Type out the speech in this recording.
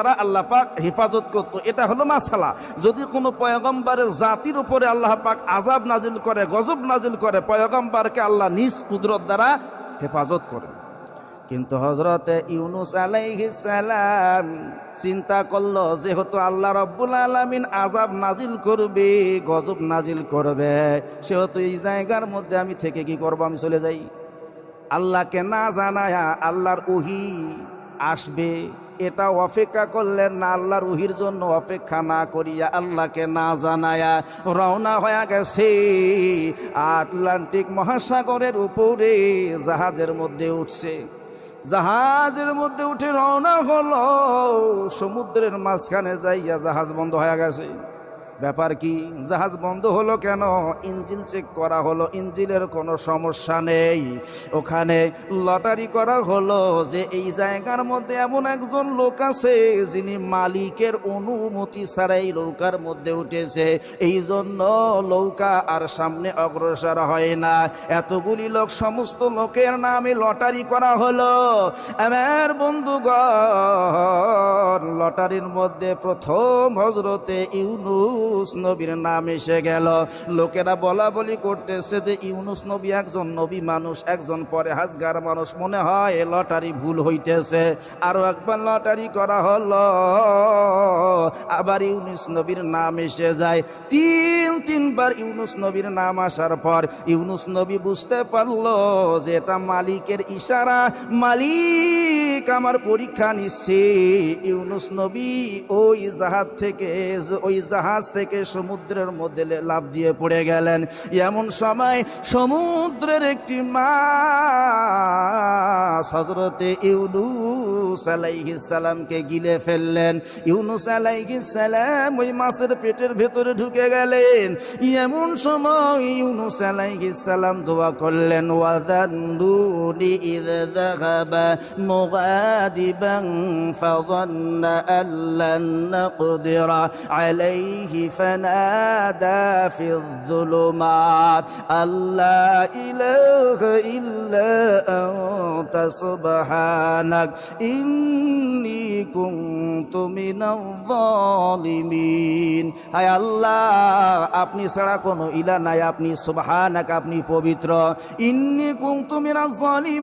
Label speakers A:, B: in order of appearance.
A: তারা আল্লাহ পাক হেফাজত করত। এটা হলো মাসালা। যদি কোনো পয়গম্বরের জাতির উপরে আল্লাহ পাক আজাব নাজিল করে, গজব নাজিল করে, পয়গম্বরকে আল্লাহ নিজ কুদরত দ্বারা হেফাজত করে। কিন্তু হজরতে ইউনুস সালাম চিন্তা করল, যেহেতু আল্লাহ রব্বুল আলমিন আজাব নাজিল করবে, গজব নাজিল করবে, সেহেতু এই জায়গার মধ্যে আমি থেকে কি করব? আমি চলে যাই। আল্লাহকে না জানায়া আল্লাহর উহি আসবে। এটা অপেক্ষা করলেন না আল্লাহর উহির জন্য অপেক্ষা না করিয়া আল্লাহকে না জানায়া রওনা হয়ে গেছে। আটলান্টিক মহাসাগরের উপরে জাহাজের মধ্যে উঠছে। জাহাজের মধ্যে উঠে রওনা হলো। সমুদ্রের মাঝখানে যাইয়া জাহাজ বন্ধ হয়ে গেছে। ব্যাপার কি? জাহাজ বন্ধ হলো কেন? ইঞ্জিল চেক করা হলো, ইঞ্জিলের কোনো সমস্যা নেই। ওখানে লটারি করা হলো যে এই জায়গার মধ্যে এমন একজন লোক আছে, যিনি মালিকের অনুমতি ছাড়াই নৌকার মধ্যে উঠেছে। এই জন্য নৌকা আর সামনে অগ্রসর হয় না। এতগুলি লোক, সমস্ত লোকের নামে লটারি করা হলো। আমার বন্ধুগণ লটারির মধ্যে প্রথম হজরতে ইউনুস নবীর নাম এসে গেল। লোকেরা বলা বলি করতেছে যে, ইউনুস নবী একজন নবী মানুষ, একজন পরে হাজগার মানুষ। মনে হয় লটারি ভুল হইতেছে। আরও একবার লটারি করা হলো। আবার ইউনুস নবীর নাম এসে যায়। তিন, তিনবার ইউনুস নবীর নাম আসার পর ইউনুস নবী বুঝতে পারল যে, এটা মালিকের ইশারা। মালিক আমার পরীক্ষা নিচ্ছে। ইউনুস নবী ওই জাহাজ থেকে, ওই জাহাজ থেকে সমুদ্রের মধ্যে লাভ দিয়ে পড়ে গেলেন। এমন সময় সমুদ্রের একটি মা হজরতে ইউনুস আলাইহিস সালামকে গিলে ফেললেন ইউনুস আলাইহিস সালাম ওই মাছের পেটের ভেতরে ঢুকে গেলেন এমন সময় ইউনুস আলাইহিস সালাম দোয়া করলেন ওয়াদান্নুনি ইয যাহাবা মুগাদিবান ফাযান্না আল্লান নাকদিরা আলাইহি ফানাদা ফিল যুলুমাত আল্লা ইলাহা ইল্লা আনতা সুবহানাক, ইন্নী কুনতু মিনাল যালিমিন। হায় আল্লাহ, আপনি ছাড়া কোনো ইলা নাই, আপনি সুবহানাক, আপনি পবিত্র। ইন্নি কুনতু মিনাজ জালিম